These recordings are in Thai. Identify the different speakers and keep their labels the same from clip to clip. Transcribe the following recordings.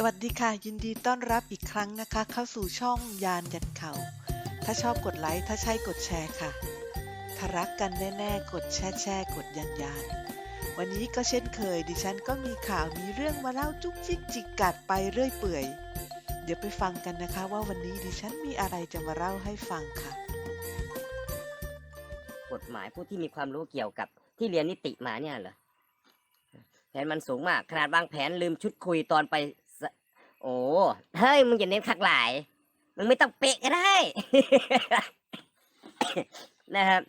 Speaker 1: สวัสดีค่ะ ยินดีต้อนรับอีกครั้งนะคะ เข้าสู่ช่องยานยันเขา ถ้าชอบกดไลค์ถ้าใช่กดแชร์ค่ะ ถ้ารักกันแน่ๆ กดแช่แช่กดยันยานวันนี้ก็เช่นเคย ดิฉันก็มีข่าวมีเรื่องมาเล่าจุกจิกจิกกัดไปเรื่อยเปื่อย เดี๋ยวไปฟังกันนะคะว่าวันนี้ดิฉันมีอะไรจะมาเล่าให้ฟังค่ะ
Speaker 2: กฎหมายผู้ที่มีความรู้เกี่ยวกับที่เรียนนิติมาเนี่ยเหรอแผนมันสูงมากขนาดวางแผนลืมชุดคุยตอนไป โอ้เฮ้ยมึงอย่าเน้นคักหลาย มึงไม่ต้องเป๊ะก็ได้ นะครับ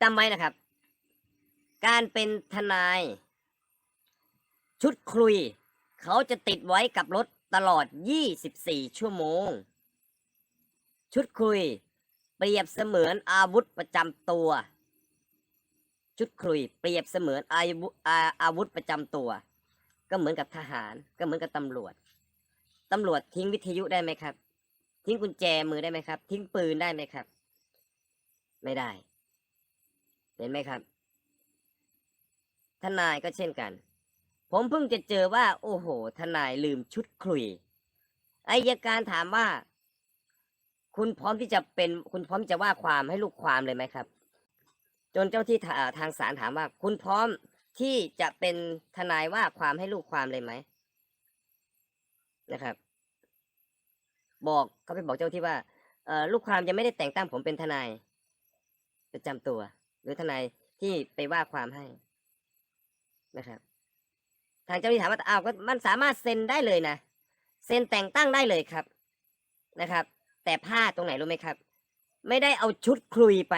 Speaker 2: จำไว้นะครับ การเป็นทนาย ชุดคุย เขาจะติดไว้กับรถตลอด 24 ชั่วโมง ชุดคุย เปรียบเสมือนอาวุธประจำตัว ชุดครุย เปรียบเสมือนอาวุธอาอาวุธประจำตัว ก็เหมือนกับทหาร ก็เหมือนกับตำรวจตำรวจทิ้งวิทยุได้ไหมครับ ทิ้งกุญแจมือได้ไหมครับ ทิ้งปืนได้ไหมครับ ไม่ได้ เห็นไหมครับ ทนายก็เช่นกัน ผมเพิ่งจะเจอว่า โอ้โห ทนายลืมชุดครุยอายการถามว่า คุณพร้อมที่จะเป็น คุณพร้อมจะว่าความให้ลูกความเลยไหมครับ จนเจ้าที่ทางศาลถามว่า คุณพร้อม ที่จะเป็นทนายว่าความให้ลูกความเลยไหมนะครับ บอกเขาไปบอกเจ้าที่ว่าเออลูกความยังไม่ได้แต่งตั้งผมเป็นทนายประจำตัว หรือทนายที่ไปว่าความให้นะครับ ทางเจ้าที่ถามว่าอ้าวก็มันสามารถเซ็นได้เลยนะเซ็นแต่งตั้งได้เลยครับนะครับ แต่พลาดตรงไหนรู้ไหมครับ ไม่ได้เอาชุดคลุยไป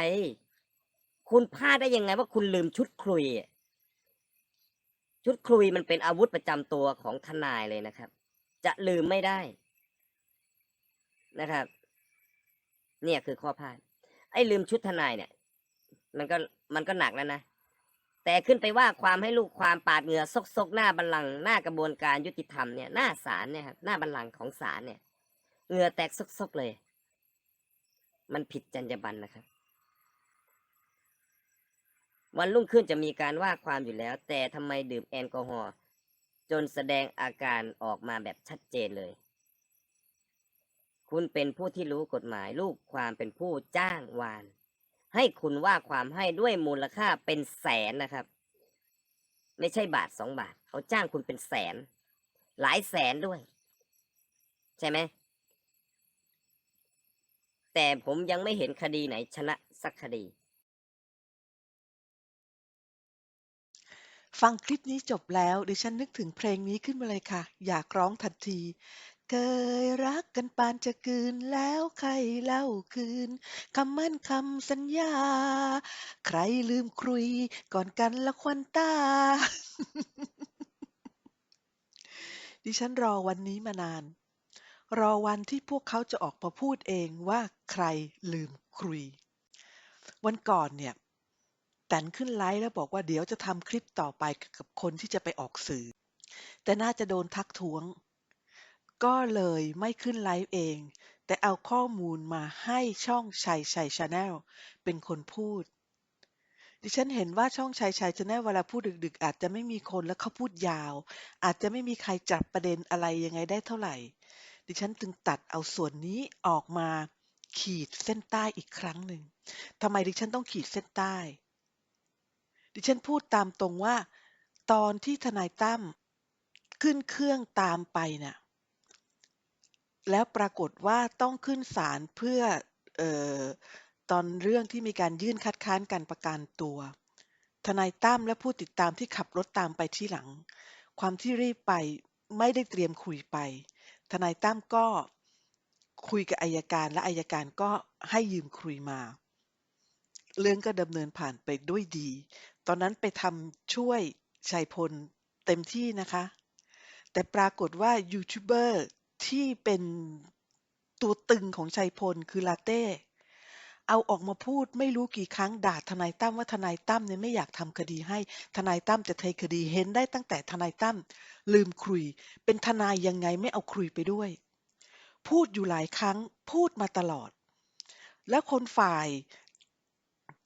Speaker 2: คุณพลาดได้ยังไงว่าคุณลืมชุดคลุยอะ ชุดคุยมันเป็นอาวุธประจำตัวของทนายเลยนะครับ จะลืมไม่ได้นะครับ เนี่ยคือข้อพลาดไอ้ลืมชุดทนายเนี่ย มันก็มันก็หนักแล้วนะแต่ขึ้นไปว่าความให้ลูกความปาดเหงื่อซกซกๆหน้าบัลลังหน้ากระบวนการยุติธรรมเนี่ยหน้าศาลเนี่ยครับหน้าบัลลังของศาลเนี่ยเหงื่อแตกซกๆเลย มันผิดจรรยาบรรณนะครับ วันรุ่งขึ้นจะมีการว่าความอยู่แล้ว แต่ทำไมดื่มแอลกอฮอล์จนแสดงอาการออกมาแบบชัดเจนเลย คุณเป็นผู้ที่รู้กฎหมายลูกความเป็นผู้จ้างวาน ให้คุณว่าความให้ด้วยมูลค่าเป็นแสนนะครับ ไม่ใช่บาทสองบาท เขาจ้างคุณเป็นแสน หลายแสนด้วย ใช่ไหมแต่ผมยังไม่เห็นคดีไหนชนะสักคดี
Speaker 1: ฟังคลิปนี้จบแล้ว ดิฉันนึกถึงเพลงนี้ขึ้นมาเลยค่ะ อยากร้องทันที เคยรักกันปานจะกืนแล้วใครเล่าคืนคำมั่นคำสัญญา ใครลืมครุยก่อนกันละควันตา ดิฉันรอวันนี้มานาน รอวันที่พวกเขาจะออกมาพูดเองว่าใครลืมครุย วันก่อนเนี่ย แตนขึ้นไลฟ์แล้วบอกว่าเดี๋ยวจะทำคลิปต่อไปกับคนที่จะไปออกสื่อ แต่น่าจะโดนทักท้วง ก็เลยไม่ขึ้นไลฟ์เอง แต่เอาข้อมูลมาให้ช่องชัยชัยชาแนลเป็นคนพูด ดิฉันเห็นว่าช่องชัยชัยชาแนลเวลาพูดดึก ๆ อาจจะไม่มีคนแล้วเขาพูดยาว อาจจะไม่มีใครจับประเด็นอะไรยังไงได้เท่าไหร่ ดิฉันจึงตัดเอาส่วนนี้ออกมาขีดเส้นใต้อีกครั้งหนึ่งทำไมดิฉันต้องขีดเส้นใต้ ดิฉันพูดตามตรงว่า ตอนที่ทนายตั้มขึ้นเครื่องตามไปน่ะแล้วปรากฏว่าต้องขึ้นศาลเพื่อเอ่อตอนเรื่องที่มีการยื่นคัดค้านการประกันตัว ทนายตั้มและผู้ติดตามที่ขับรถตามไปที่หลัง ความที่รีบไปไม่ได้เตรียมคุยไป ทนายตั้มก็คุยกับอายการและอายการก็ให้ยืมคุยมา เรื่องก็ดำเนินผ่านไปด้วยดี ตอนนั้นไปทำช่วยชัยพลเต็มที่นะคะ แต่ปรากฏว่ายูทูบเบอร์ที่เป็นตัวตึงของชัยพลคือลาเต้ เอาออกมาพูดไม่รู้กี่ครั้งด่าทนายตั้มว่าทนายตั้มเนี่ยไม่อยากทำคดีให้ทนายตั้มจะเทคดีเห็นได้ตั้งแต่ทนายตั้มลืมคุย เป็นทนายยังไงไม่เอาคุยไปด้วย พูดอยู่หลายครั้งพูดมาตลอด แล้วคนฝ่าย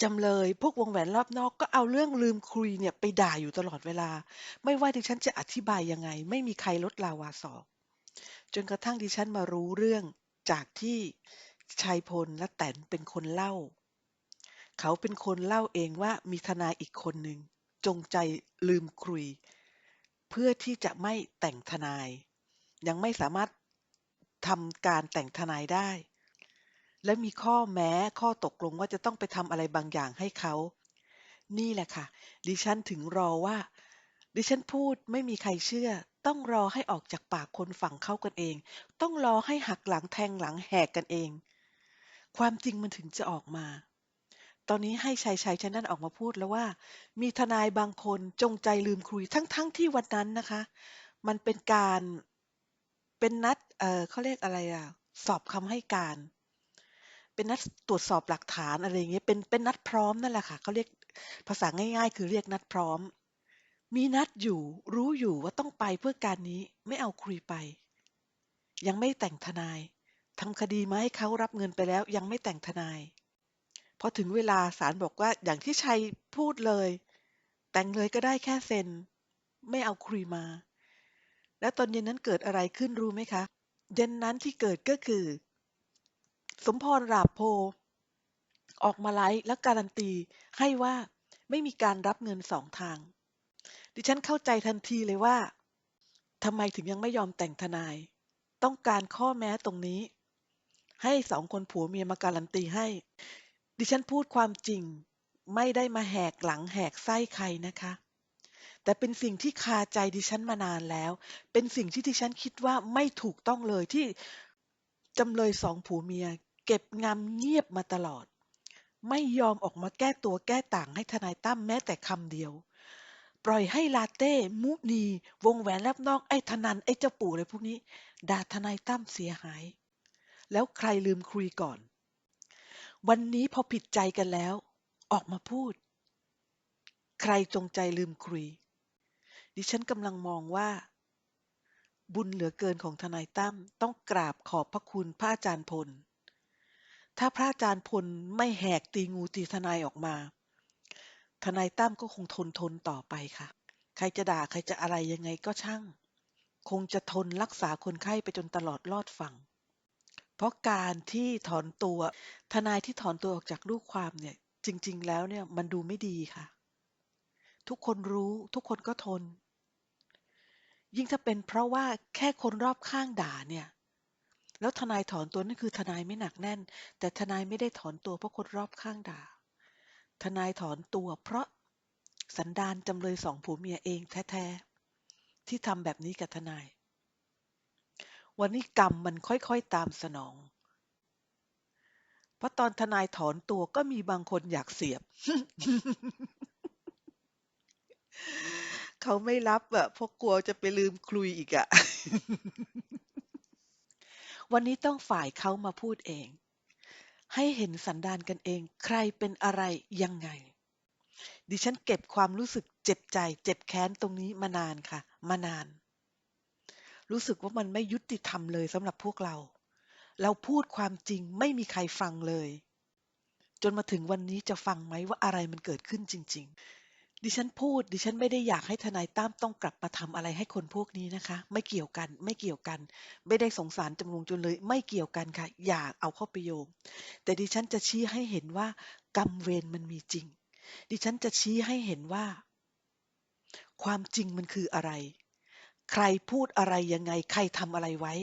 Speaker 1: จำเลย พวกวงแหวนรอบนอกก็เอาเรื่องลืมคุยเนี่ยไปด่าอยู่ตลอดเวลา ไม่ว่าดิฉันจะอธิบายยังไง ไม่มีใครลดลาวาศอกจนกระทั่งดิฉันมารู้เรื่องจากที่ชัยพลและแตนเป็นคนเล่า เขาเป็นคนเล่าเองว่ามีทนายอีกคนหนึ่งจงใจลืมคุย เพื่อที่จะไม่แต่งทนาย ยังไม่สามารถทำการแต่งทนายได้ และมีข้อแม้ข้อตกลงว่าจะต้องไปทำอะไรบางอย่างให้เขา นี่แหละค่ะ ดิฉันถึงรอว่า ดิฉันพูดไม่มีใครเชื่อ ต้องรอให้ออกจากปากคนฝั่งเข้ากันเอง ต้องรอให้หักหลังแทงหลังแหกกันเอง ความจริงมันถึงจะออกมา ตอนนี้ให้ชัยชัยชนั่นออกมาพูดแล้วว่า มีทนายบางคนจงใจลืมคุยทั้งๆทที่วันนั้นนะคะ มันเป็นการเป็นนัด เออเขาเรียกอะไรอะสอบคำให้การ เป็นนัดตรวจสอบหลักฐานอะไรอย่างเงี้ยเป็นเป็นนัดพร้อมนั่นแหละค่ะเขาเรียกภาษาง่าย ๆ คือเรียกนัดพร้อม มีนัดอยู่รู้อยู่ว่าต้องไปเพื่อการนี้ไม่เอาคุยไป ยังไม่แต่งทนายทำคดีมาให้เขารับเงินไปแล้วยังไม่แต่งทนายพอถึงเวลาศาลบอกว่าอย่างที่ชัยพูดเลย แต่งเลยก็ได้แค่เซ็น ไม่เอาคุยมา แล้วตอนเย็นนั้นเกิดอะไรขึ้นรู้ไหมคะเย็นนั้นที่เกิดก็คือ สมพรหลาโพ ออกมาไลฟ์และการันตีให้ว่าไม่มีการรับเงินสองทาง ดิฉันเข้าใจทันทีเลยว่าทำไมถึงยังไม่ยอมแต่งทนาย ต้องการข้อแม้ตรงนี้ ให้สองคนผัวเมียมาการันตีให้ ดิฉันพูดความจริง ไม่ได้มาแหกหลังแหกไส้ใครนะคะ แต่เป็นสิ่งที่คาใจดิฉันมานานแล้ว เป็นสิ่งที่ดิฉันคิดว่าไม่ถูกต้องเลยที่จำเลยสองผัวเมีย เก็บงำเงียบมาตลอด ไม่ยอมออกมาแก้ตัวแก้ต่างให้ทนายตั้มแม้แต่คำเดียว ปล่อยให้ลาเต้ มุนี วงแหวนรับนอกไอ้ธนันไอ้เจ้าปู่อะไรพวกนี้ด่าทนายตั้มเสียหาย แล้วใครลืมคุยก่อน วันนี้พอผิดใจกันแล้ว ออกมาพูด ใครจงใจลืมคุย ดิฉันกำลังมองว่าบุญเหลือเกินของทนายตั้มต้องกราบขอบพระคุณพระอาจารย์พล ถ้าพระอาจารย์พลไม่แหกตีงูตีทนายออกมา ทนายตั้มก็คงทนทนต่อไปค่ะ ใครจะด่าใครจะอะไรยังไงก็ช่าง คงจะทนรักษาคนไข้ไปจนตลอดรอดฝั่ง เพราะการที่ถอนตัว ทนายที่ถอนตัวออกจากลูกความเนี่ย จริง ๆ แล้วเนี่ยมันดูไม่ดีค่ะ ทุกคนรู้ทุกคนก็ทน ยิ่งถ้าเป็นเพราะว่าแค่คนรอบข้างด่าเนี่ย แล้วทนายถอนตัวนั่นคือทนายไม่หนักแน่น แต่ทนายไม่ได้ถอนตัวเพราะคนรอบข้างด่า ทนายถอนตัวเพราะสันดานจำเลยสองผัวเมียเองแท้ๆที่ทำแบบนี้กับทนาย วันนี้กรรมมันค่อยๆตามสนอง เพราะตอนทนายถอนตัวก็มีบางคนอยากเสียบ เขาไม่รับอะเพราะกลัวจะไปลืมคุยอีกอะ วันนี้ต้องฝ่ายเขามาพูดเอง ให้เห็นสันดานกันเอง ใครเป็นอะไรยังไง ดิฉันเก็บความรู้สึกเจ็บใจ เจ็บแค้นตรงนี้มานานค่ะ มานาน รู้สึกว่ามันไม่ยุติธรรมเลยสำหรับพวกเรา เราพูดความจริงไม่มีใครฟังเลย จนมาถึงวันนี้จะฟังไหมว่าอะไรมันเกิดขึ้นจริง ๆ ดิฉันพูด ดิฉันไม่ได้อยากให้ทนายตั้มต้องกลับมาทำอะไรให้คนพวกนี้นะคะ ไม่เกี่ยวกัน ไม่เกี่ยวกัน ไม่ได้สงสารจำลงจนเลย ไม่เกี่ยวกันค่ะ อย่าเอาเข้าไปโยง แต่ดิฉันจะชี้ให้เห็นว่ากรรมเวรมันมีจริง ดิฉันจะชี้ให้เห็นว่า ความจริงมันคืออะไร ใครพูดอะไรยังไง ใครทำอะไรไว้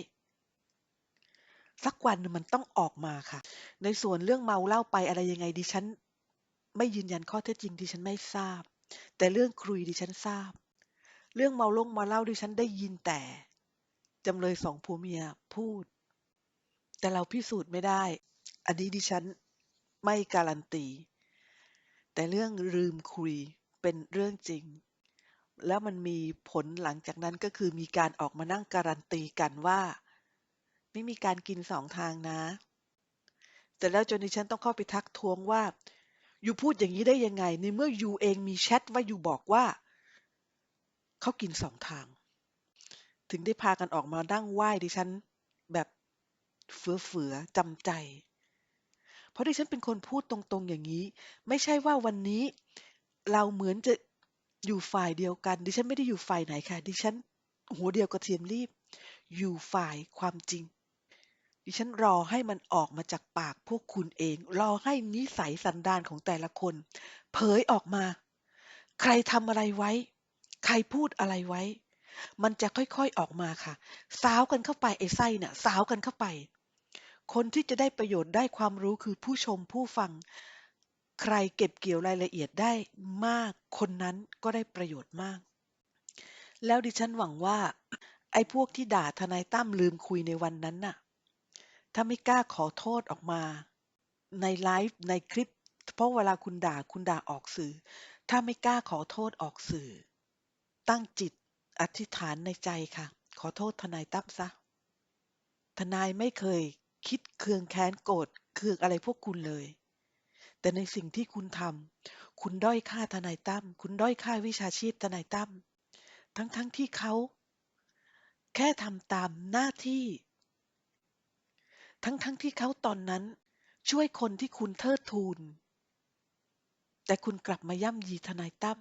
Speaker 1: สักวันมันต้องออกมาค่ะ ในส่วนเรื่องเมาเล้าไปอะไรยังไงดิฉันไม่ยืนยันข้อเท็จจริงดิฉันไม่ทราบ แต่เรื่องคุยดิฉันทราบ เรื่องเมาลงมาเล้าดิฉันได้ยินแต่จำเลยสองผัวเมียพูด แต่เราพิสูจน์ไม่ได้ อันนี้ดิฉันไม่การันตี แต่เรื่องลืมคุยเป็นเรื่องจริง แล้วมันมีผลหลังจากนั้นก็คือมีการออกมานั่งการันตีกันว่า ไม่มีการกินสองทางนะ แต่แล้วจนดิฉันต้องเข้าไปทักท้วงว่า ยู่พูดอย่างนี้ได้ยังไง ในเมื่ออยู่เองมีแชทว่าอยู่บอกว่า เขากินสองทาง ถึงได้พากันออกมานั่งไหว้ดิฉัน แบบเฟือๆจำใจ เพราะดิฉันเป็นคนพูดตรงๆอย่างนี้ ไม่ใช่ว่าวันนี้ เราเหมือนจะอยู่ฝ่ายเดียวกัน ดิฉันไม่ได้อยู่ฝ่ายไหนค่ะ ดิฉัน หัวเดียวกระเทียมรีบ อยู่ฝ่ายความจริง ดิฉันรอให้มันออกมาจากปากพวกคุณเอง รอให้นิสัยสันดานของแต่ละคน เผยออกมา ใครทำอะไรไว้ ใครพูดอะไรไว้ มันจะค่อยๆออกมาค่ะ สาวกันเข้าไปไอ้ไส้น่ะสาวกันเข้าไป คนที่จะได้ประโยชน์ได้ความรู้คือผู้ชมผู้ฟัง ใครเก็บเกี่ยวรายละเอียดได้มาก คนนั้นก็ได้ประโยชน์มาก แล้วดิฉันหวังว่า ไอ้พวกที่ด่าทนายตั้มลืมคุยในวันนั้นน่ะ ถ้าไม่กล้าขอโทษออกมา ในไลฟ์ในคลิป เพราะเวลาคุณด่าคุณด่าออกสื่อ ถ้าไม่กล้าขอโทษออกสื่อ ตั้งจิตอธิษฐานในใจค่ะ ขอโทษทนายตั้มซะ ทนายไม่เคยคิดเคืองแค้นโกรธเคืองอะไรพวกคุณเลย แต่ในสิ่งที่คุณทำคุณด้อยค่าทนายตั้มคุณด้อยค่าวิชาชีพทนายตั้มทั้งๆทที่เขา แค่ทำตามหน้าที่ ทั้งๆทที่เขาตอนนั้น ช่วยคนที่คุณเทิดทูน แต่คุณกลับมาย่ำยีทนายตั้ม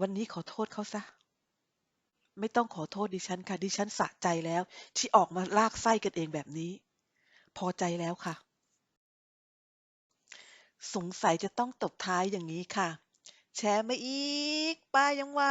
Speaker 1: วันนี้ขอโทษเขาซะ ไม่ต้องขอโทษดิฉันค่ะ ดิฉันสะใจแล้ว ที่ออกมาลากไส้กันเองแบบนี้ พอใจแล้วค่ะ สงสัยจะต้องตบท้ายอย่างนี้ค่ะ แชร์มาอีกป้ายังไหว